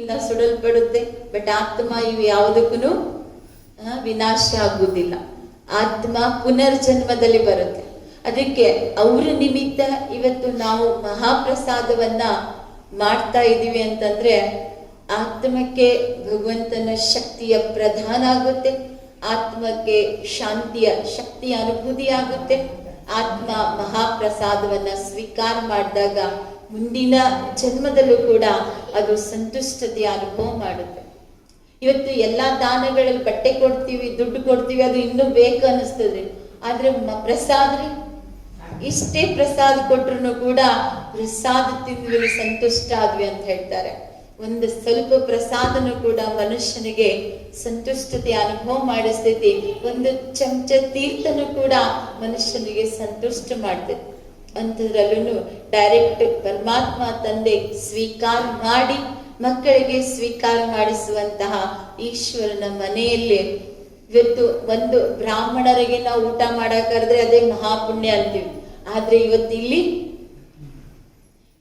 ಬೆಂಕಿಯಿಂದ ಸುಡಲ್ಪಡುತ್ತೆ ಬಟ್ ಆತ್ಮ ಇವು ಯಾವುದಕ್ಕೂ ವಿನಾಶ ಆಗುವುದಿಲ್ಲ. ಆತ್ಮ ಪುನರ್ಜನ್ಮದಲ್ಲಿ ಬರುತ್ತೆ. ಅದಕ್ಕೆ ಅವರ ನಿಮಿತ್ತ ಇವತ್ತು ನಾವು ಮಹಾಪ್ರಸಾದವನ್ನ ಮಾಡ್ತಾ ಇದ್ದೀವಿ ಅಂತಂದ್ರೆ ಆತ್ಮಕ್ಕೆ ಭಗವಂತನ ಶಕ್ತಿಯ ಪ್ರಧಾನ ಆಗುತ್ತೆ, ಆತ್ಮಕ್ಕೆ ಶಾಂತಿಯ ಶಕ್ತಿಯ ಅನುಭೂತಿ ಆಗುತ್ತೆ. ಆತ್ಮ ಮಹಾಪ್ರಸಾದವನ್ನ ಸ್ವೀಕಾರ ಮಾಡಿದಾಗ ಮುಂದಿನ ಜನ್ಮದಲ್ಲೂ ಕೂಡ ಅದು ಸಂತುಷ್ಟತೆಯ ಅನುಭವ ಮಾಡುತ್ತೆ. ಇವತ್ತು ಎಲ್ಲಾ ದಾನಗಳಲ್ಲಿ ಬಟ್ಟೆ ಕೊಡ್ತೀವಿ ದುಡ್ಡು ಕೊಡ್ತೀವಿ ಅದು ಇನ್ನೂ ಬೇಕು ಅನಿಸ್ತದೆ ಆದರೆ ಪ್ರಸಾದ ರೀ, ಇಷ್ಟೇ ಪ್ರಸಾದ ಕೊಟ್ರು ಕೂಡ ಪ್ರಸಾದ ತಿಂದ್ವಿ ಸಂತುಷ್ಟ ಆದ್ವಿ ಅಂತ ಹೇಳ್ತಾರೆ. ಒಂದು ಸ್ವಲ್ಪ ಪ್ರಸಾದನು ಕೂಡ ಮನುಷ್ಯನಿಗೆ ಸಂತುಷ್ಟತೆ, ಅನುಭವ ಮಾಡಿಸ್ತೈತಿ. ಒಂದು ಚಮಚ ತೀರ್ಥನು ಕೂಡ ಮನುಷ್ಯನಿಗೆ ಸಂತುಷ್ಟ ಮಾಡ್ತೈತಿ. ಅಂಥದ್ರಲ್ಲೂ ಡೈರೆಕ್ಟ್ ಪರಮಾತ್ಮ ತಂದೆ ಸ್ವೀಕಾರ ಮಾಡಿ, ಮಕ್ಕಳಿಗೆ ಸ್ವೀಕಾರ ಮಾಡಿಸುವಂತಹ ಈಶ್ವರನ ಮನೆಯಲ್ಲಿ ಇವತ್ತು ಒಂದು ಬ್ರಾಹ್ಮಣರಿಗೆ ನಾವು ಊಟ ಮಾಡಕ್ ಕರೆದ್ರೆ ಅದೇ ಮಹಾಪುಣ್ಯ ಅಂತೀವಿ. ಆದ್ರೆ ಇವತ್ತು ಇಲ್ಲಿ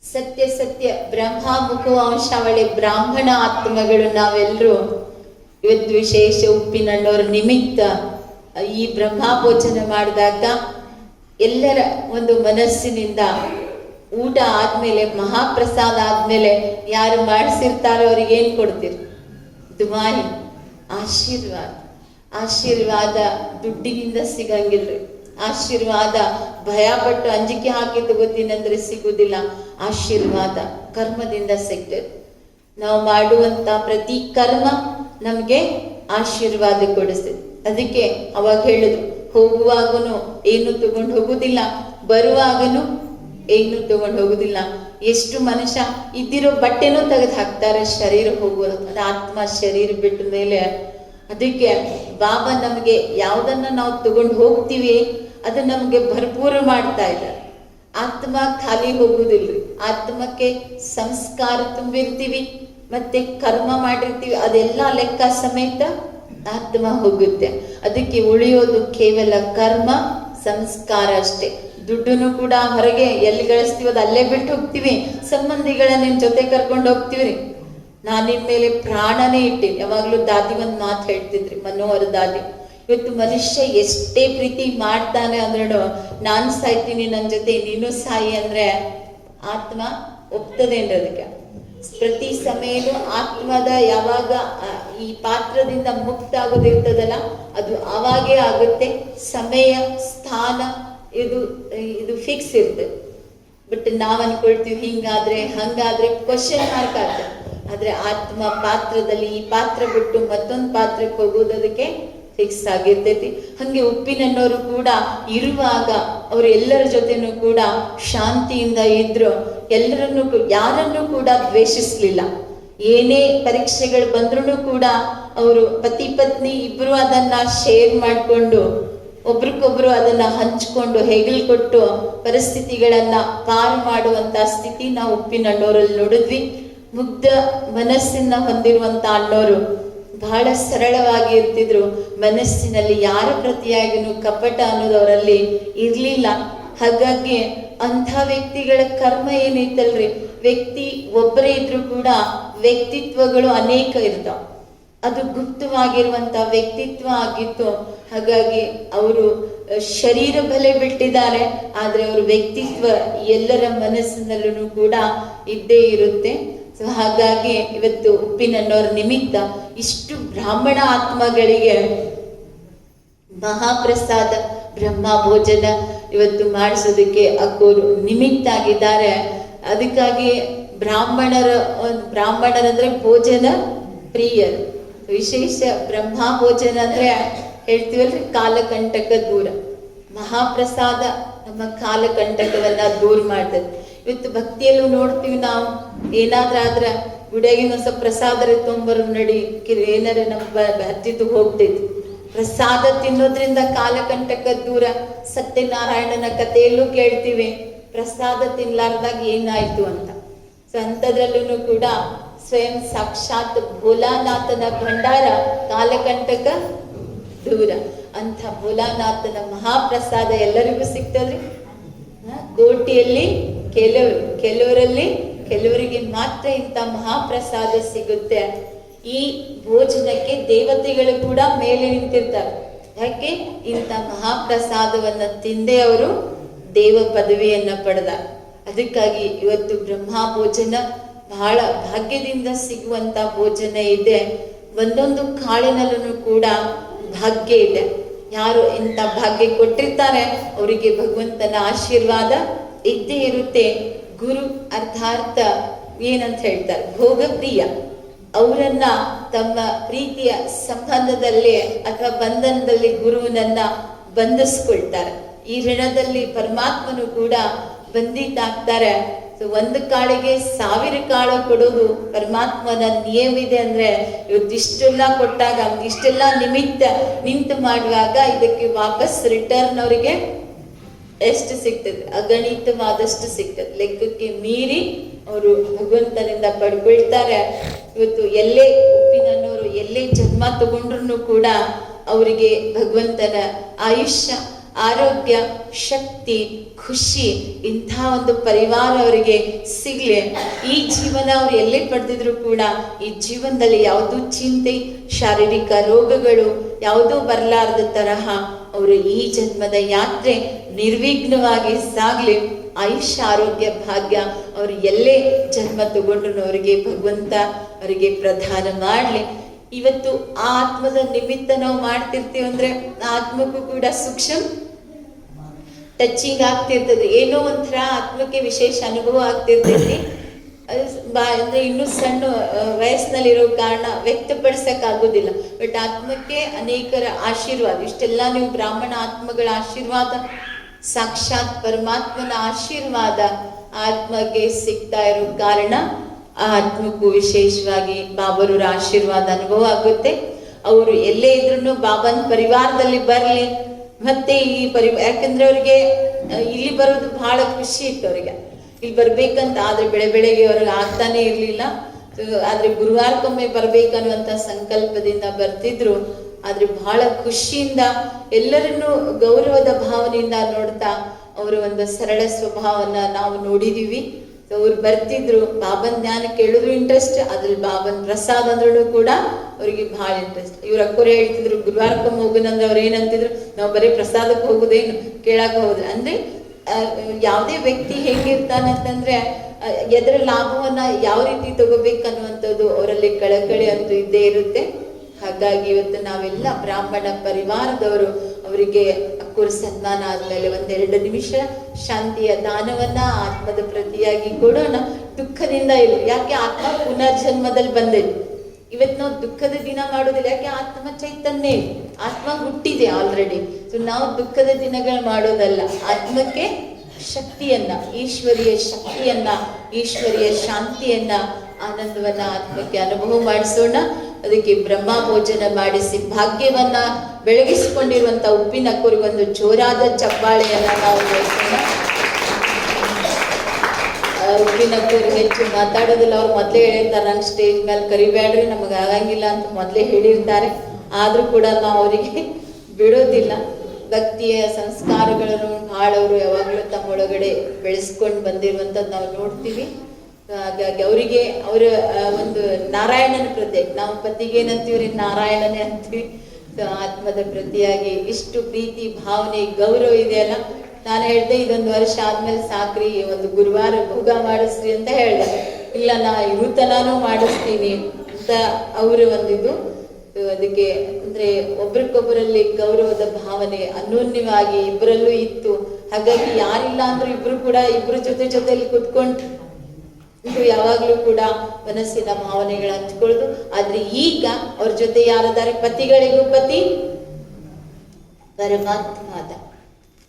ಸತ್ಯ ಸತ್ಯ. ಬ್ರಹ್ಮ ಮುಖವಂಶಾವಳಿ ಬ್ರಾಹ್ಮಣ ಆತ್ಮಗಳು ನಾವೆಲ್ಲರೂ ಇವತ್ತು ವಿಶೇಷ ಉಪ್ಪಿನಣ್ಣವರ ನಿಮಿತ್ತ ಈ ಬ್ರಹ್ಮ ಭೋಜನ ಮಾಡಿದಾಗ ಎಲ್ಲರ ಒಂದು ಮನಸ್ಸಿನಿಂದ ಊಟ ಆದ್ಮೇಲೆ, ಮಹಾಪ್ರಸಾದ ಆದ್ಮೇಲೆ ಯಾರು ಮಾಡಿಸಿರ್ತಾರೋ ಅವ್ರಿಗೆ ಏನ್ ಕೊಡ್ತೀರಿ? ದುಬಾರಿ. ಆಶೀರ್ವಾದ. ಆಶೀರ್ವಾದ ದುಡ್ಡಿನಿಂದ ಸಿಗಂಗಿಲ್ರಿ. ಆಶೀರ್ವಾದ. ಭಯಪಟ್ಟು ಅಂಜಿಕೆ ಹಾಕಿ ತಗೋತೀನಂದ್ರೆ ಸಿಗುದಿಲ್ಲ ಆಶೀರ್ವಾದ ಕರ್ಮದಿಂದ ಸಿಗ್ತದೆ ನಾವು ಮಾಡುವಂತ ಪ್ರತಿ ಕರ್ಮ ನಮ್ಗೆ ಆಶೀರ್ವಾದ ಕೊಡಿಸ್ತದೆ. ಅದಕ್ಕೆ ಅವಾಗ ಹೇಳಿದ್ರು ಹೋಗುವಾಗನು ಏನು ತಗೊಂಡು ಹೋಗುದಿಲ್ಲ, ಬರುವಾಗನು ಏನು ತಗೊಂಡು ಹೋಗುದಿಲ್ಲ. ಎಷ್ಟು ಮನುಷ್ಯ ಇದ್ದಿರೋ ಬಟ್ಟೆನೂ ತೆಗೆದು ಹಾಕ್ತಾರೆ, ಶರೀರ ಹೋಗೋದು ಆತ್ಮ ಶರೀರ ಬಿಟ್ಟ ಮೇಲೆ. ಅದಕ್ಕೆ ಬಾಬಾ ನಮಗೆ ಯಾವ್ದನ್ನ ನಾವು ತಗೊಂಡು ಹೋಗ್ತೀವಿ ಅದು ನಮಗೆ ಭರ್ಪೂರ ಮಾಡ್ತಾ ಇದ್ದಾರೆ ಆತ್ಮ ಖಾಲಿ ಹೋಗುದಿಲ್ರಿ. ಆತ್ಮಕ್ಕೆ ಸಂಸ್ಕಾರ ತುಂಬಿರ್ತೀವಿ, ಮತ್ತೆ ಕರ್ಮ ಮಾಡಿರ್ತೀವಿ, ಅದೆಲ್ಲ ಲೆಕ್ಕ ಸಮೇತ ಆತ್ಮ ಹೋಗುತ್ತೆ. ಅದಕ್ಕೆ ಉಳಿಯೋದು ಕೇವಲ ಕರ್ಮ, ಸಂಸ್ಕಾರ ಅಷ್ಟೇ. ದುಡ್ಡನ್ನು ಕೂಡ ಹೊರಗೆ ಎಲ್ಲಿ ಗಳಿಸ್ತೀವಿ ಅದು ಅಲ್ಲೇ ಬಿಟ್ಟು ಹೋಗ್ತೀವಿ. ಸಂಬಂಧಿಗಳ ನಿಮ್ ಜೊತೆ ಕರ್ಕೊಂಡು ಹೋಗ್ತೀವ್ರಿ. ನಾನು ನಿನ್ ಮೇಲೆ ಪ್ರಾಣನೇ ಇಟ್ಟೆ. ಯಾವಾಗ್ಲೂ ದಾದಿ ಒಂದ್ ಮಾತು ಹೇಳ್ತಿದ್ರಿ, ಮನೋಹರ ದಾದಿ. ಇವತ್ತು ಮನುಷ್ಯ ಎಷ್ಟೇ ಪ್ರೀತಿ ಮಾಡ್ತಾನೆ ಅಂದ್ರೂ ನಾನು ಸಾಯ್ತೀನಿ ನನ್ನ ಜೊತೆ, ನೀನು ಸಾಯಿ ಅಂದ್ರೆ ಆತ್ಮ ಒಪ್ತದೆ ಅದಕ್ಕೆ ಪ್ರತಿ ಸಮಯನೂ ಆತ್ಮದ ಯಾವಾಗ ಈ ಪಾತ್ರದಿಂದ ಮುಕ್ತ ಆಗೋದಿರ್ತದಲ್ಲ ಅದು ಅವಾಗೇ ಆಗುತ್ತೆ. ಸಮಯ, ಸ್ಥಾನ, ಇದು ಇದು ಫಿಕ್ಸ್ ಇರ್ತದೆ ಬಟ್ ನಾವ್ ಅನ್ಕೊಳ್ತೀವಿ ಹಿಂಗಾದ್ರೆ, ಹಂಗಾದ್ರೆ ಕ್ವಶನ್ ಮಾರ್ಕ್ ಆಗ್ತದೆ. ಆದ್ರೆ ಆತ್ಮ ಪಾತ್ರದಲ್ಲಿ ಈ ಪಾತ್ರ ಬಿಟ್ಟು ಮತ್ತೊಂದು ಪಾತ್ರಕ್ಕೆ ಹೋಗೋದು ಅದಕ್ಕೆ ಫಿಕ್ಸ್ ಆಗಿರ್ತೈತಿ ಹಂಗೆ ಉಪ್ಪಿನನ್ನೋರು ಕೂಡ ಇರುವಾಗ ಅವರೆಲ್ಲರ ಎಲ್ಲರ ಜೊತೆನೂ ಕೂಡ ಶಾಂತಿಯಿಂದ ಇದ್ರು. ಎಲ್ಲರನ್ನು ಯಾರನ್ನು ಕೂಡ ದ್ವೇಷಿಸ್ಲಿಲ್ಲ. ಏನೇ ಪರೀಕ್ಷೆಗಳು ಬಂದ್ರೂ ಕೂಡ ಅವರು ಪತಿ ಪತ್ನಿ ಇಬ್ರು ಅದನ್ನ ಶೇರ್ ಮಾಡಿಕೊಂಡು ಒಬ್ರಿಗೊಬ್ರು ಅದನ್ನ ಹಂಚ್ಕೊಂಡು, ಹೆಗಲ್ ಕೊಟ್ಟು ಪರಿಸ್ಥಿತಿಗಳನ್ನ ಪಾರು ಮಾಡುವಂತ ಸ್ಥಿತಿ ನಾವು ಉಪ್ಪಿನಣ್ಣೋರಲ್ಲಿ ನೋಡಿದ್ವಿ. ಮುಗ್ಧ ಮನಸ್ಸನ್ನ ಹೊಂದಿರುವಂತ ಅಣ್ಣೋರು ಬಹಳ ಸರಳವಾಗಿ ಇರ್ತಿದ್ರು. ಮನಸ್ಸಿನಲ್ಲಿ ಯಾರ ಪ್ರತಿಯಾಗಿನೂ ಕಪಟ ಅನ್ನೋದು ಅವರಲ್ಲಿ ಇರಲಿಲ್ಲ. ಹಾಗಾಗಿ ಅಂಥ ವ್ಯಕ್ತಿಗಳ ಕರ್ಮ ಏನೈತಲ್ರಿ ವ್ಯಕ್ತಿ ಒಬ್ಬರೇ ಇದ್ರೂ ಕೂಡ ವ್ಯಕ್ತಿತ್ವಗಳು ಅನೇಕ ಇರ್ತಾವ. ಅದು ಗುಪ್ತವಾಗಿರುವಂತ ವ್ಯಕ್ತಿತ್ವ ಆಗಿತ್ತು. ಹಾಗಾಗಿ ಅವರು ಶರೀರ ಬಲೆ ಬಿಟ್ಟಿದ್ದಾರೆ. ಆದರೆ ಅವ್ರ ವ್ಯಕ್ತಿತ್ವ ಎಲ್ಲರ ಮನಸ್ಸಿನಲ್ಲೂ ಕೂಡ ಇದ್ದೇ ಇರುತ್ತೆ. ಸೊ ಹಾಗಾಗಿ ಇವತ್ತು ಉಪ್ಪಿನನ್ನೋರ ನಿಮಿತ್ತ ಇಷ್ಟು ಬ್ರಾಹ್ಮಣ ಆತ್ಮಗಳಿಗೆ ಮಹಾಪ್ರಸಾದ ಬ್ರಹ್ಮ ಭೋಜನ ಇವತ್ತು ಮಾಡಿಸೋದಕ್ಕೆ ಅಕ್ಕೋರು ನಿಮಿತ್ತ ಆಗಿದ್ದಾರೆ ಅದಕ್ಕಾಗಿ ಬ್ರಾಹ್ಮಣರ, ಬ್ರಾಹ್ಮಣರಂದ್ರೆ ಭೋಜನ ಪ್ರಿಯರು. ವಿಶೇಷ ಬ್ರಹ್ಮ ಭೋಜನ ಅಂದ್ರೆ ಹೇಳ್ತೀವಲ್ರಿ ಕಾಲಕಂಟಕ ದೂರ. ಮಹಾಪ್ರಸಾದ ನಮ್ಮ ಕಾಲಕಂಟಕವನ್ನ ದೂರ ಮಾಡ್ತದೆ. ಇವತ್ತು ಭಕ್ತಿಯಲ್ಲೂ ನೋಡ್ತೀವಿ ನಾವು. ಏನಾದ್ರೂ ಏನಾದ್ರಾದ್ರ ಗುಡಿಯಾಗಿನ ಸ್ವಲ್ಪ ಪ್ರಸಾದ ತೊಂಬರು ನಡಿ ಏನಾರ ನಮ್ಮ ಹತ್ತಿದ್ದು ಹೋಗ್ತೈತಿ. ಪ್ರಸಾದ ತಿನ್ನೋದ್ರಿಂದ ಕಾಲಕಂಟಕ ದೂರ ಸತ್ಯನಾರಾಯಣನ ಕಥೆಯಲ್ಲೂ ಕೇಳ್ತೀವಿ. ಪ್ರಸಾದ ತಿನ್ಲಾರ್ದಾಗ ಏನಾಯ್ತು ಅಂತ. ಸೊ ಅಂಥದ್ರಲ್ಲೂ ಕೂಡ ಸ್ವಯಂ ಸಾಕ್ಷಾತ್ ಭೋಲಾನಾಥನ ಭಂಡಾರ ಕಾಲಕಂಟಕ ದೂರ. ಅಂಥ ಭೋಲಾನಾಥನ ಮಹಾಪ್ರಸಾದ ಎಲ್ಲರಿಗೂ ಸಿಗ್ತದ್ರಿ? ಕೋಟಿಯಲ್ಲಿ ಕೆಲವರು ಕೆಲವರಲ್ಲಿ ಕೆಲವರಿಗೆ ಮಾತ್ರ ಇಂಥ ಮಹಾಪ್ರಸಾದ ಸಿಗುತ್ತೆ. ಈ ಭೋಜನಕ್ಕೆ ದೇವತೆಗಳು ಕೂಡ ಮೇಲೆ ನಿಂತಿರ್ತಾರೆ. ಯಾಕೆ? ಇಂಥ ಮಹಾಪ್ರಸಾದವನ್ನ ತಿಂದೇ ಅವರು ದೇವ ಪದವಿಯನ್ನ ಪಡೆದ. ಅದಕ್ಕಾಗಿ ಇವತ್ತು ಬ್ರಹ್ಮ ಭೋಜನ ಬಹಳ ಭಾಗ್ಯದಿಂದ ಸಿಗುವಂತ ಭೋಜನ ಇದೆ. ಒಂದೊಂದು ಕಾಳಿನಲ್ಲೂ ಕೂಡ ಭಾಗ್ಯ ಇದೆ. ಯಾರು ಇಂಥ ಭಾಗ್ಯ ಕೊಟ್ಟಿರ್ತಾರೆ, ಅವರಿಗೆ ಭಗವಂತನ ಆಶೀರ್ವಾದ ಇದ್ದೇ ಇರುತ್ತೆ ಗುರು ಅರ್ಥಾರ್ಥ ಏನಂತ ಹೇಳ್ತಾರೆ? ಭೋಗಪ್ರಿಯ. ಅವರನ್ನ ತಮ್ಮ ಪ್ರೀತಿಯ ಸಂಬಂಧದಲ್ಲಿ ಅಥವಾ ಬಂಧನದಲ್ಲಿ ಗುರುವನನ್ನ ಬಂಧಿಸ್ಕೊಳ್ತಾರೆ. ಈ ಋಣದಲ್ಲಿ ಪರಮಾತ್ಮನು ಕೂಡ ಬಂಧಿತಾಗ್ತಾರೆ. ಒಂದು ಕಾಳಿಗೆ ಸಾವಿರ ಕಾಳು ಕೊಡೋದು ಪರಮಾತ್ಮನ ನಿಯಮ ಇದೆ ಅಂದ್ರೆ ಇವತ್ತಿಷ್ಟೆಲ್ಲ ಕೊಟ್ಟಾಗ, ಇಷ್ಟೆಲ್ಲ ನಿಮಿತ್ತ ನಿಂತು ಮಾಡುವಾಗ ಇದಕ್ಕೆ ವಾಪಸ್ ರಿಟರ್ನ್ ಅವರಿಗೆ ಎಷ್ಟು ಸಿಗ್ತದೆ? ಅಗಣಿತವಾದಷ್ಟು ಸಿಗ್ತದೆ. ಲೆಕ್ಕಕ್ಕೆ ಮೀರಿ ಅವರು ಭಗವಂತನಿಂದ ಪಡ್ಕೊಳ್ತಾರೆ. ಇವತ್ತು ಎಲ್ಲೇ ಉಪ್ಪಿನವರು ಎಲ್ಲೇ ಜನ್ಮ ತಗೊಂಡ್ರು ಕೂಡ ಅವರಿಗೆ ಭಗವಂತನ ಆಯುಷ್ಯ, ಆರೋಗ್ಯ, ಶಕ್ತಿ, ಖುಷಿ ಇಂಥ ಒಂದು ಪರಿವಾರ ಅವರಿಗೆ ಸಿಗ್ಲಿ. ಈ ಜೀವನ ಅವ್ರು ಎಲ್ಲೇ ಪಡೆದಿದ್ರು ಕೂಡ ಈ ಜೀವನದಲ್ಲಿ ಯಾವುದೂ ಚಿಂತೆ, ಶಾರೀರಿಕ ರೋಗಗಳು, ಯಾವುದೂ ಬರಲಾರದ ತರಹ ಅವರು ಈ ಜನ್ಮದ ಯಾತ್ರೆ ನಿರ್ವಿಘ್ನವಾಗಿ ಸಾಗ್ಲಿ ಆಯುಷ್ಯ ಆರೋಗ್ಯ ಭಾಗ್ಯ ಅವರು ಎಲ್ಲೇ ಜನ್ಮ ತಗೊಂಡು ಅವರಿಗೆ ಭಗವಂತ ಅವರಿಗೆ ಪ್ರದಾನ ಮಾಡ್ಲಿ. ಇವತ್ತು ಆತ್ಮದ ನಿಮಿತ್ತ ನಾವು ಮಾಡ್ತಿರ್ತೀವಿ ಅಂದ್ರೆ ಆತ್ಮಕ್ಕೂ ಕೂಡ ಸೂಕ್ಷ್ಮ ಟಚಿಂಗ್ ಆಗ್ತಿರ್ತದೆ. ಏನೋ ಒಂಥರ ಆತ್ಮಕ್ಕೆ ವಿಶೇಷ ಅನುಭವ ಆಗ್ತಿರ್ತೈತಿ. ಅಂದ್ರೆ ಇನ್ನೂ ಸಣ್ಣ ವಯಸ್ಸಿನಲ್ಲಿರೋ ಕಾರಣ ವ್ಯಕ್ತಪಡಿಸಕ್ ಆಗೋದಿಲ್ಲ. ಬಟ್ ಆತ್ಮಕ್ಕೆ ಅನೇಕರ ಆಶೀರ್ವಾದ. ಇಷ್ಟೆಲ್ಲ ನೀವು ಬ್ರಾಹ್ಮಣ ಆತ್ಮಗಳ ಆಶೀರ್ವಾದ ಸಾಕ್ಷಾತ್ ಪರಮಾತ್ಮನ ಆಶೀರ್ವಾದ ಆತ್ಮಕ್ಕೆ ಸಿಗ್ತಾ ಇರೋ ಕಾರಣ ಆ ಆತ್ಮಕ್ಕೂ ವಿಶೇಷವಾಗಿ ಬಾಬರವರ ಆಶೀರ್ವಾದ ಅನುಭವ ಆಗುತ್ತೆ. ಅವರು ಎಲ್ಲೇ ಇದ್ರು ಬಾಬನ್ ಪರಿವಾರದಲ್ಲಿ ಬರಲಿ, ಮತ್ತೆ ಈ ಪರಿ, ಯಾಕಂದ್ರೆ ಅವ್ರಿಗೆ ಇಲ್ಲಿ ಬರೋದು ಬಹಳ ಖುಷಿ ಇತ್ತು ಅವ್ರಿಗೆ. ಇಲ್ಲಿ ಬರ್ಬೇಕಂತ, ಆದ್ರೆ ಬೆಳೆ ಬೆಳೆಗೆ ಅವ್ರಿಗೆ ಆಗ್ತಾನೆ ಇರ್ಲಿಲ್ಲ. ಆದ್ರೆ ಗುರುವಾರಕ್ಕೊಮ್ಮೆ ಬರ್ಬೇಕನ್ನುವಂತ ಸಂಕಲ್ಪದಿಂದ ಬರ್ತಿದ್ರು. ಆದ್ರೆ ಬಹಳ ಖುಷಿಯಿಂದ ಎಲ್ಲರನ್ನೂ ಗೌರವದ ಭಾವನೆಯಿಂದ ನೋಡ್ತಾ ಅವರ ಒಂದು ಸರಳ ಸ್ವಭಾವನ ನಾವು ನೋಡಿದೀವಿ. ಅವ್ರು ಬರ್ತಿದ್ರು, ಬಾಬನ್ ಜ್ಞಾನ ಕೇಳಿದ್ರು ಇಂಟ್ರೆಸ್ಟ್ ಅದ್ರಲ್ಲಿ ಬಾಬನ್ ಪ್ರಸಾದ್ ಅಂದ್ರೂ ಕೂಡ ಅವರಿಗೆ ಬಹಳ ಇಂಟ್ರೆಸ್ಟ್ ಇವ್ರ ಅಕ್ಕೊರೆ ಹೇಳ್ತಿದ್ರು ಗುರುವಾರಕ್ಕೊಮ್ಮೆ ಹೋಗೋದಂದ್ರೆ ಅವ್ರು ಏನಂತಿದ್ರು ನಾವು ಬರೀ ಪ್ರಸಾದಕ್ಕೆ ಹೋಗುದೇನು? ಕೇಳಕ್ ಹೋಗುದು ಅಂದ್ರೆ ಯಾವುದೇ ವ್ಯಕ್ತಿ ಹೇಗಿರ್ತಾನಂತಂದ್ರೆ ಎದರ ಲಾಭವನ್ನ ಯಾವ ರೀತಿ ತಗೋಬೇಕನ್ನುವಂಥದ್ದು ಅವರಲ್ಲಿ ಕಳಕಳಿ ಅಂತೂ ಇದ್ದೇ ಇರುತ್ತೆ. ಹಾಗಾಗಿ ಇವತ್ತು ನಾವೆಲ್ಲ ಬ್ರಾಹ್ಮಣ ಪರಿವಾರದವರು ಅವರಿಗೆ ಅಕ್ಕೂರು ಸನ್ಮಾನ ಆದ್ಮೇಲೆ ಒಂದೆರಡು ನಿಮಿಷ ಶಾಂತಿಯ ದಾನವನ್ನ ಆತ್ಮದ ಪ್ರತಿಯಾಗಿ ಕೊಡೋಣ. ದುಃಖದಿಂದ ಇಲ್ಲ. ಯಾಕೆ ಆತ್ಮ ಪುನರ್ಜನ್ಮದಲ್ಲಿ ಬಂದಿದೆ? ಇವತ್ತು ನಾವು ದುಃಖದ ದಿನ ಮಾಡೋದಿಲ್ಲ ಯಾಕೆ ಆತ್ಮ ಚೈತನ್ಯ ಆತ್ಮ ಹುಟ್ಟಿದೆ ಆಲ್ರೆಡಿ ಸೊ ನಾವು ದುಃಖದ ದಿನಗಳು ಮಾಡೋದಲ್ಲ. ಆತ್ಮಕ್ಕೆ ಶಕ್ತಿಯನ್ನ, ಈಶ್ವರಿಯ ಶಕ್ತಿಯನ್ನ, ಈಶ್ವರಿಯ ಶಾಂತಿಯನ್ನ, ಆನಂದವನ್ನ ಆತ್ಮಕ್ಕೆ ಅನುಭವ ಮಾಡಿಸೋಣ. ಅದಕ್ಕೆ ಬ್ರಹ್ಮ ಭೋಜನ ಮಾಡಿಸಿ ಭಾಗ್ಯವನ್ನ ಬೆಳಗಿಸಿಕೊಂಡಿರುವಂತ ಉಪ್ಪಿನ ಒಂದು ಜೋರಾದ ಚಪ್ಪಾಳೆಯನ್ನ ನಾವು ಉಪ್ಪಿನ ಕುರಿ ಹೆಚ್ಚು ಮಾತಾಡೋದಿಲ್ಲ. ಅವ್ರು ಮೊದಲೇ ಹೇಳಿರ್ತಾರೆ ನನ್ನ ಸ್ಟೇಜ್ ಮೇಲೆ ಕರಿಬೇಡ್ರಿ, ನಮಗೆ ಆಗಂಗಿಲ್ಲ ಅಂತ ಮೊದಲೇ ಹೇಳಿರ್ತಾರೆ. ಆದ್ರೂ ಕೂಡ ನಾವು ಅವರಿಗೆ ಬಿಡೋದಿಲ್ಲ. ಭಕ್ತಿಯ ಸಂಸ್ಕಾರಗಳನ್ನು ಹಾಳವರು ಯಾವಾಗಲೂ ತಮ್ಮೊಳಗಡೆ ಬೆಳೆಸ್ಕೊಂಡು ಬಂದಿರುವಂಥದ್ದು ನಾವು ನೋಡ್ತೀವಿ. ಹಾಗಾಗಿ ಅವರಿಗೆ ಅವರ ಒಂದು ನಾರಾಯಣನ ಪ್ರತಿ, ನಾವು ಪತಿಗೆ ಏನಂತೀವ್ರಿ ನಾರಾಯಣನೇ ಅಂತೀವಿ. ಆತ್ಮದ ಪ್ರತಿಯಾಗಿ ಇಷ್ಟು ಪ್ರೀತಿ, ಭಾವನೆ, ಗೌರವ ಇದೆ ಅಲ್ಲ ನಾನು ಹೇಳ್ದೆ ಇದೊಂದು ವರ್ಷ ಆದ್ಮೇಲೆ ಸಾಕ್ರಿ, ಒಂದು ಗುರುವಾರ ಭೋಗ ಮಾಡಿಸ್ರಿ ಅಂತ ಹೇಳ್ದೆ. ಇಲ್ಲ, ನಾ ಇರುತನಾನು ಮಾಡಿಸ್ತೀನಿ ಅಂತ ಅವರು ಒಂದಿದು. ಸೊ, ಅದಕ್ಕೆ ಅಂದ್ರೆ ಒಬ್ರಿಗೊಬ್ಬರಲ್ಲಿ ಗೌರವದ ಭಾವನೆ ಅನೂನ್ಯವಾಗಿ ಇಬ್ಬರಲ್ಲೂ ಇತ್ತು. ಹಾಗಾಗಿ ಯಾರಿಲ್ಲ ಅಂದ್ರೂ ಇಬ್ರು ಕೂಡ ಇಬ್ರು ಜೊತೆ ಜೊತೆಲಿ ಕುತ್ಕೊಂಡು ಇದು ಯಾವಾಗ್ಲೂ ಕೂಡ ಮನಸ್ಸಿನ ಭಾವನೆಗಳು ಹಂಚ್ಕೊಳ್ಳೋದು. ಆದ್ರೆ ಈಗ ಅವ್ರ ಜೊತೆ ಯಾರದಾರೆ ಪತಿಗಳಿಗೂ ಪತಿ ಪರಮಾತ್ಮ ಅದ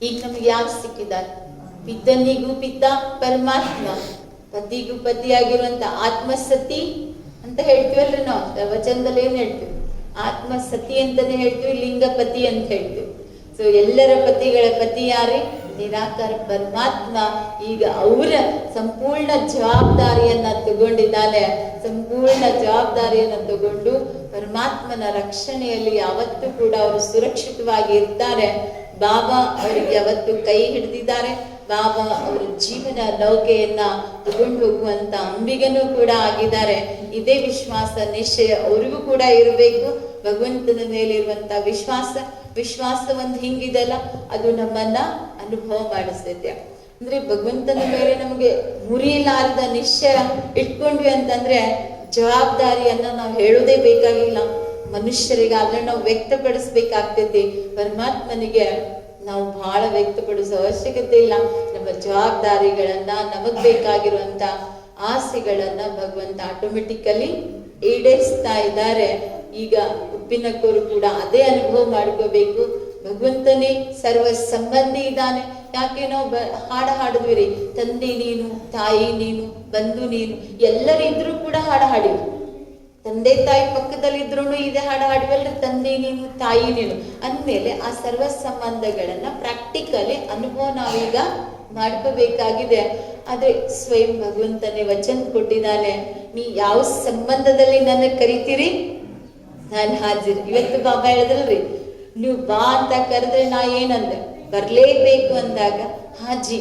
ಈಗ ನಮ್ಗೆ ಯಾರು ಸಿಕ್ಕಿದ್ದಾರೆ? ಪಿತನಿಗೂ ಪಿತ, ಪರಮಾತ್ಮ. ಪತಿಗೂ ಪತಿಯಾಗಿರುವಂತ ಆತ್ಮಸತಿ ಅಂತ ಹೇಳ್ತೀವಲ್ರಿ ನಾವು. ವಚನದಲ್ಲಿ ಏನ್ ಹೇಳ್ತೀವಿ? ಆತ್ಮಸತಿ ಅಂತಾನೆ ಹೇಳ್ತೀವಿ, ಲಿಂಗಪತಿ ಅಂತ ಹೇಳ್ತೀವಿ. ಸೊ ಎಲ್ಲರ ಪತಿಗಳ ಪತಿ ಯಾರೇ? ನಿರಾಕಾರ ಪರಮಾತ್ಮ ಈಗ ಅವರ ಸಂಪೂರ್ಣ ಜವಾಬ್ದಾರಿಯನ್ನ ತಗೊಂಡಿದ್ದಾನೆ. ಸಂಪೂರ್ಣ ಜವಾಬ್ದಾರಿಯನ್ನ ತಗೊಂಡು ಪರಮಾತ್ಮನ ರಕ್ಷಣೆಯಲ್ಲಿ ಯಾವತ್ತು ಕೂಡ ಅವರು ಸುರಕ್ಷಿತವಾಗಿ ಇರ್ತಾರೆ. ಬಾಬಾ ಅವರಿಗೆ ಯಾವತ್ತು ಕೈ ಹಿಡಿದಿದ್ದಾರೆ. ಬಾಬಾ ಅವರ ಜೀವನ ನೌಕೆಯನ್ನ ತಗೊಂಡು ಹೋಗುವಂತ ಅಂಬಿಗನೂ ಕೂಡ ಆಗಿದ್ದಾರೆ. ಇದೇ ವಿಶ್ವಾಸ ನಿಶ್ಚಯ ಅವ್ರಿಗೂ ಕೂಡ ಇರಬೇಕು. ಭಗವಂತನ ಮೇಲೆ ಇರುವಂತ ವಿಶ್ವಾಸ ವಿಶ್ವಾಸ ಒಂದು ಹಿಂಗಿದೆಲ್ಲ ಅದು ನಮ್ಮನ್ನ ಅನುಭವ ಮಾಡಿಸ್ತೈತೆ. ಅಂದ್ರೆ ಭಗವಂತನ ಮೇಲೆ ನಮಗೆ ಮುರಿಯಲಾರದ ನಿಶ್ಚಯ ಇಟ್ಕೊಂಡ್ವಿ ಅಂತಂದ್ರೆ ಜವಾಬ್ದಾರಿಯನ್ನ ನಾವು ಹೇಳೋದೇ ಬೇಕಾಗಿಲ್ಲ. ಮನುಷ್ಯರಿಗೆ ಆದ್ರೆ ನಾವು ವ್ಯಕ್ತಪಡಿಸ್ಬೇಕಾಗ್ತೈತಿ. ಪರಮಾತ್ಮನಿಗೆ ನಾವು ಬಹಳ ವ್ಯಕ್ತಪಡಿಸೋ ಅವಶ್ಯಕತೆ ಇಲ್ಲ. ನಮ್ಮ ಜವಾಬ್ದಾರಿಗಳನ್ನ ನಮಗ್ ಬೇಕಾಗಿರುವಂತ ಆಸೆಗಳನ್ನ ಭಗವಂತ ಆಟೋಮೆಟಿಕಲಿ ಈಡೇರಿಸ್ತಾ ಇದ್ದಾರೆ. ಈಗ ಉಪ್ಪಿನಕೋರು ಕೂಡ ಅದೇ ಅನುಭವ ಮಾಡ್ಕೋಬೇಕು ಭಗವಂತನೇ ಸರ್ವ ಸಂಬಂಧಿ ಇದ್ದಾನೆ. ಯಾಕೆ ನಾವು ಬ, ಹಾಡು ಹಾಡಿದ್ವಿ ತಂದೆ ನೀನು, ತಾಯಿ ನೀನು, ಬಂಧು ನೀನು, ಎಲ್ಲರಿದ್ರೂ ಕೂಡ ಹಾಡು ಹಾಡಿ ತಂದೆ ತಾಯಿ ಪಕ್ಕದಲ್ಲಿ ಇದ್ರು ಇದೇ ಹಾಡು ಹಾಡಿವಲ್ರಿ. ತಂದೆ ನೀನು, ತಾಯಿ ನೀನು. ಅಂದಮೇಲೆ ಆ ಸರ್ವ ಸಂಬಂಧಗಳನ್ನ ಪ್ರಾಕ್ಟಿಕಲಿ ಅನುಭವ ನಾವೀಗ ಮಾಡ್ಕೋಬೇಕಾಗಿದೆ. ಆದ್ರೆ ಸ್ವಯಂ ಭಗವಂತನೇ ವಚನ ಕೊಟ್ಟಿದ್ದಾನೆ. ನೀ ಯಾವ ಸಂಬಂಧದಲ್ಲಿ ನನ್ನ ಕರಿತೀರಿ? ನಾನು ಹಾಜಿರ್. ಇವತ್ತು ಬಾಬಾ ಹೇಳಿದ್ರಲ್ರಿ? ನೀವು ಬಾ ಅಂತ ಕರೆದ್ರೆ ನಾ ಏನಂದೆ? ಬರ್ಲೇಬೇಕು ಅಂದಾಗ, ಹಾಜಿ.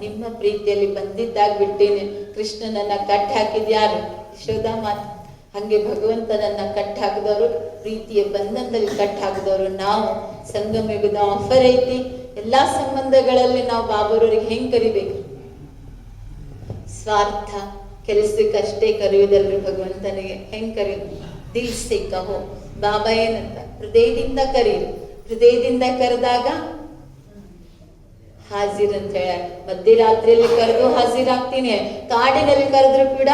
ನಿಮ್ಮ ಪ್ರೀತಿಯಲ್ಲಿ ಬಂದಿದ್ದಾಗ ಬಿಟ್ಟೇನೆ ಕೃಷ್ಣನನ್ನ ಕಟ್ ಹಾಕಿದ್ಯಾರು? ಶೋಧ ಮಾತು. ಹಂಗೆ ಭಗವಂತನನ್ನ ಕಟ್ ಹಾಕಿದವರು, ಪ್ರೀತಿಯ ಬಂಧನದಲ್ಲಿ ಕಟ್ ಹಾಕಿದವರು ನಾವು. ಸಂಗಮ ಆಫರ್ ಐತಿ. ಎಲ್ಲಾ ಸಂಬಂಧಗಳಲ್ಲಿ ನಾವು ಬಾಬರವ್ರಿಗೆ ಹೆಂಗ್ ಕರಿಬೇಕು? ಸ್ವಾರ್ಥ ಕೆಲಸಕ್ಕಷ್ಟೇ ಕರೆಯುವುದಲ್ರಿ ಭಗವಂತನಿಗೆ. ಹೆಂಗ್ ಕರಿ? ದಿಲ್ ಸಿಕ್ಕ ಕಹೋ, ಬಾಬಾ ಏನಂತ? ಹೃದಯದಿಂದ ಕರೀರಿ ಹೃದಯದಿಂದ ಕರೆದಾಗ ಹಾಜಿರ್ ಅಂತ ಹೇಳ ಮಧ್ಯರಾತ್ರಿಯಲ್ಲಿ ಕರೆದು ಹಾಜಿರಾಗ್ತೀನಿ. ಕಾಡಿನಲ್ಲಿ ಕರೆದ್ರು ಕೂಡ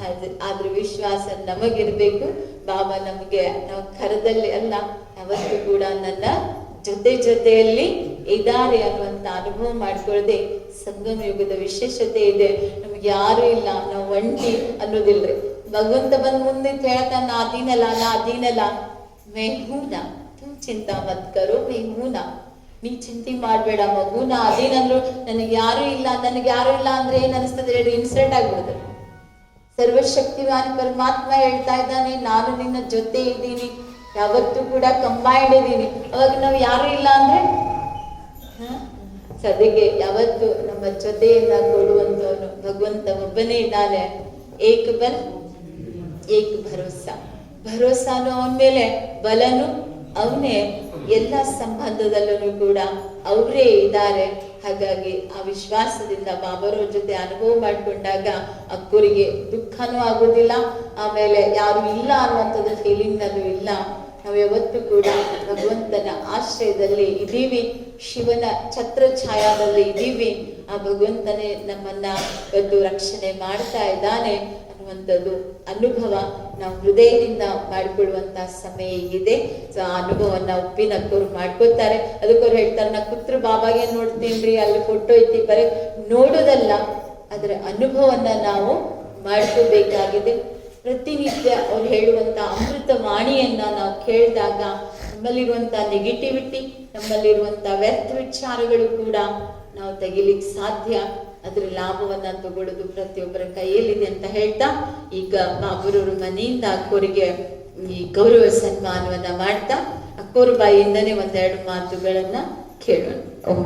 ಹಾಜಿರ್ ಆದ್ರೆ ವಿಶ್ವಾಸ ನಮಗಿರ್ಬೇಕು. ಬಾಬಾ ನಮಗೆ ನಾವು ಕರೆದಲ್ಲಿ ಅಲ್ಲ ಯಾವತ್ತೂ ಕೂಡ ನನ್ನ ಜೊತೆ ಜೊತೆಯಲ್ಲಿ ಇದ್ದಾರೆ ಅನ್ನುವಂತ ಅನುಭವ ಮಾಡ್ಕೊಳ್ಳದೆ ಸಂಗಮ ಯುಗದ ವಿಶೇಷತೆ ಇದೆ. ನಮ್ಗೆ ಯಾರು ಇಲ್ಲ. ನಾವು ಒಂಟಿ ಅನ್ನೋದಿಲ್ರಿ. ಭಗವಂತ ಬಂದ್ ಮುಂದೆ ಹೇಳ್ತಾನ ನಾ ಅದೀನಲ್ಲ ನಾ ಅದೀನಲ್ಲ ಮೇ ತುಂಬ ಚಿಂತಾ ಮತ್ ಕರೋ ಮೇ ಹೂನ ನೀ ಚಿಂತೆ ಮಾಡ್ಬೇಡ ಮಗು, ನಾ ಅದೇನಂದ್ರು ನನಗೆ ಯಾರು ಇಲ್ಲ, ನನಗೆ ಯಾರು ಇಲ್ಲ ಅಂದ್ರೆ ಏನ್ ಅನಿಸ್ತದೆ ಹೇಳಿ ಇನ್ಸಿಡೆಂಟ್ ಆಗ್ಬಿಡುದು ಸರ್ವಶಕ್ತಿವಾನ್ ಪರಮಾತ್ಮ ಹೇಳ್ತಾ ಇದ್ದಾನೆ, ನಾನು ನಿನ್ನ ಜೊತೆ ಇದ್ದೀನಿ. ಯಾವತ್ತೂ ಕೂಡ ಕಂಬೈಂಡ್ ಇದ್ದೀನಿ. ಅವಾಗ ನಾವು ಯಾರು ಇಲ್ಲ ಅಂದ್ರೆ? ಸದ್ಯಕ್ಕೆ ಯಾವತ್ತು ನಮ್ಮ ಜೊತೆಯಿಂದ ಕೊಡುವಂತವನು ಭಗವಂತ ಒಬ್ಬನೇ ಇದ್ದಾನೆ. ಏಕ ಬಲ, ಏಕ ಭರೋಸಾ. ಭರೋಸಾನು ಅವನ ಮೇಲೆ, ಬಲನು ಅವನೇ. ಎಲ್ಲ ಸಂಬಂಧದಲ್ಲೂ ಕೂಡ ಅವರೇ ಇದ್ದಾರೆ. ಹಾಗಾಗಿ ಆ ವಿಶ್ವಾಸದಿಂದ ಬಾಬರವ್ರ ಜೊತೆ ಅನುಭವ ಮಾಡಿಕೊಂಡಾಗ ಅಕ್ಕೂರಿಗೆ ದುಃಖನೂ ಆಗೋದಿಲ್ಲ, ಆಮೇಲೆ ಯಾರು ಇಲ್ಲ ಅನ್ನುವಂಥದ್ದು ಫೀಲಿಂಗ್ನಲ್ಲೂ ಇಲ್ಲ. ನಾವು ಯಾವತ್ತೂ ಕೂಡ ಭಗವಂತನ ಆಶ್ರಯದಲ್ಲಿ ಇದ್ದೀವಿ. ಶಿವನ ಛತ್ರ ಛಾಯಾದಲ್ಲಿ ಇದ್ದೀವಿ. ಆ ಭಗವಂತನೇ ನಮ್ಮನ್ನ ಒಂದು ರಕ್ಷಣೆ ಮಾಡ್ತಾ ಇದ್ದಾನೆ ಅನ್ನುವಂಥದ್ದು ಅನುಭವ ನಾವು ಹೃದಯದಿಂದ ಮಾಡಿಕೊಳ್ಳುವಂತ ಸಮಯ ಇದೆ ಸೊ, ಆ ಅನುಭವನ ಉಪ್ಪಿನಕ್ಕವ್ರು ಮಾಡ್ಕೋತಾರೆ ಅದಕ್ಕವ್ರು ಹೇಳ್ತಾರೆ, ನಾ ಕುತ್ರ ಬಾಬಾಗೆ ನೋಡ್ತೀನ್ರಿ, ಅಲ್ಲಿ ಫೋಟೋ ಐತಿ ಬರೀ. ನೋಡೋದಲ್ಲ ಅದರ ಅನುಭವನ್ನ ನಾವು ಮಾಡ್ಕೋಬೇಕಾಗಿದೆ ಪ್ರತಿನಿತ್ಯ ಅವ್ರು ಹೇಳುವಂತ ಅಮೃತ ವಾಣಿಯನ್ನ ನಾವು ಕೇಳಿದಾಗ ನಮ್ಮಲ್ಲಿರುವಂತ ನೆಗೆಟಿವಿಟಿ ನಮ್ಮಲ್ಲಿರುವಂತ ವ್ಯರ್ಥ ವಿಚಾರಗಳು ಕೂಡ ನಾವು ತೆಗಿಲಿಕ್ಕೆ ಸಾಧ್ಯ. ಅದ್ರ ಲಾಭವನ್ನು ತಗೊಳ್ಳೋದು ಪ್ರತಿಯೊಬ್ಬರ ಕೈಯಲ್ಲಿದೆ ಅಂತ ಹೇಳ್ತಾ, ಈಗ ಬಾಬುರವ್ರ ಮನೆಯಿಂದ ಅಕ್ಕೋರಿಗೆ ಈ ಗೌರವ ಸನ್ಮಾನವನ್ನ ಮಾಡ್ತಾ, ಅಕ್ಕೋರು ಬಾಯಿಯಿಂದನೇ ಒಂದೆರಡು ಮಾತುಗಳನ್ನ ಕೇಳೋಣ. ಓಂ